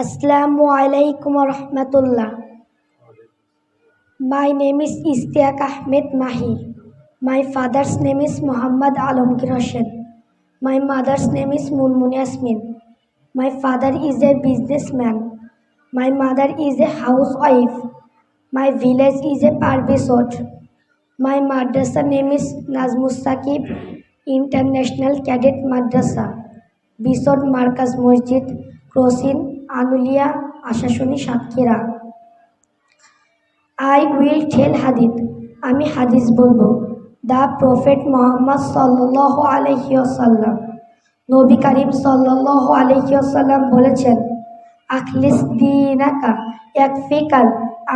Assalamu alaikum warahmatullah. My name is Istiaq Ahmed Mahi. My father's name is Muhammad Alamgir Hossain. My mother's name is Munmun Yasmin. My father is a businessman. My mother is a housewife. My village is a Parvisot. My madrasa name is Nazmus Saqib International Cadet Madrasa. Bisot Markaz Masjid, Crossing, Anulia Ashashuni Satkhira. I will tell হাদিদ আমি হাদিস বলব। The prophet Muhammad সাল্লাহ আলহিউসাল্লাম নবী করিম সাল্লাহ আলহিউসাল্লাম বলেছেন, আখলিস দিনাকা এক ফিকাল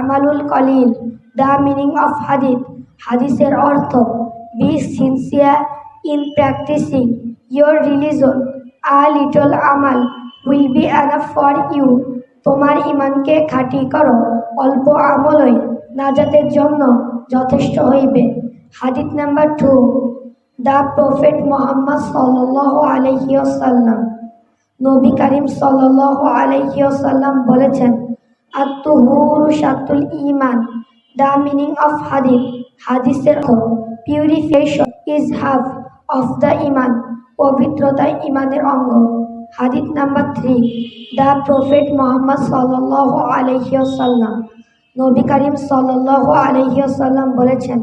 আমালুল কলিল। দ্য মিনিং অফ হাদিদ হাদিসের অর্থ, be sincere in practicing your religion, a little Amal. Will be enough for you তোমার ইমানকে খাঁটি করো। অল্প আমলই নাজাতের জন্য যথেষ্ট হইবে। হাদিস number two the prophet Muhammad সাল্লাহ আলহিউসাল্লাম নবী করিম সাল্লাহ আলহিউসাল্লাম বলেছেন আত্মহুরু সাতুল ইমান দ্য মিনিং অফ হাদিস। হাদিসের purification is half of the ইমান পবিত্রতা ইমানের অঙ্গ। হাদিস number three the prophet Muhammad সাল্লাহ আলহিউসাল্লাম নবী করিম সাল্লাহ আলহিউসাল্লাম বলেছেন,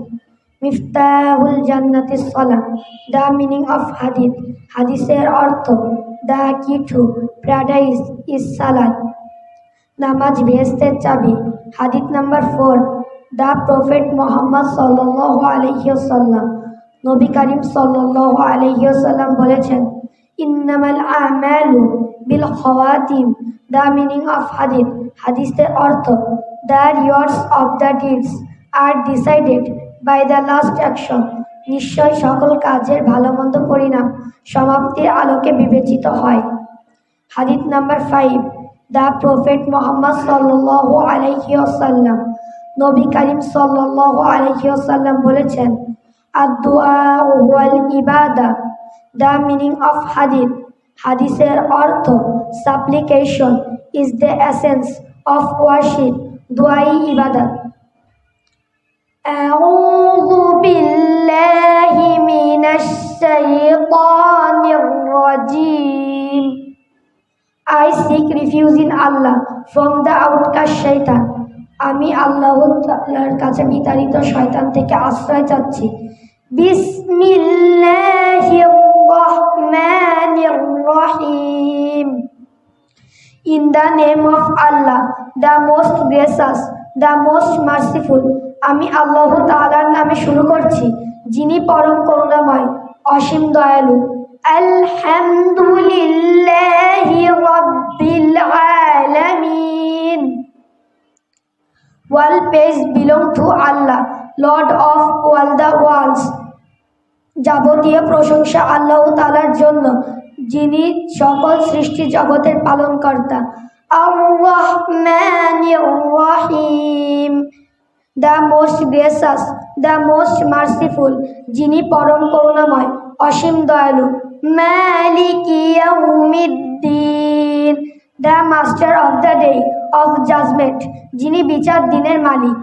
মিফতাহুল জান্নাতি সলা দ্য মিনিং অফ হাদিস, হাদিসের অর্থ, দ্য কি টু প্যারাডাইস ইজ সালাদ নামাজ ভেস্তের চাবি, হাদিস number four the prophet Muhammad সাল্লাহ আলহিউসাল্লাম নবী করিম সাল্লাহ আলহিউসাল্লাম বলেছেন ইন্নামাল আমালু বিল খাওয়াতিম দ্য মিনিং অফ হাদিস হাদিসের অর্থ the rewards of the deeds are decided by the last action নিশ্চয় সকল কাজের ভালো মন্দ পরিণাম সমাপ্তির আলোকে বিবেচিত হয়। হাদিস number five the prophet Muhammad সাল্লাহ আলহিউসাল্লাম নবী করিম সাল্লাহ আলহিউসাল্লাম বলেছেন আদুয়া ইবাদা দ্য মিনিং অফ হাদিস হাদিসের অর্থ supplication is the essence of worship দোয়াই ইবাদত أعوذ بالله من الشيطان الرجيم I seek refuge in Allah from the outcast shaitan আমি আল্লাহ তাআলার কাছে বিতাড়িত শয়তান থেকে আশ্রয় চাচ্ছি বিসমিল্লাহির In the name of Allah the most gracious the most merciful আমি আল্লাহ তাআলার নামে শুরু করছি যিনি পরম করুণাময় অসীম দয়ালু আলহামদুলিল্লাহি রাব্বিল আলামিন All praise belong to Allah, Lord of all the worlds. যাবতীয় প্রশংসা আল্লাহ তালার জন্য যিনি সকল সৃষ্টি জগতের পালনকর্তা। রহিম the most gracious the most merciful, যিনি পরম করুণাময়, অসীম দয়ালু। মালিকিয়াউমিদ্দিন the master of the day of judgement, যিনি বিচার দিনের মালিক।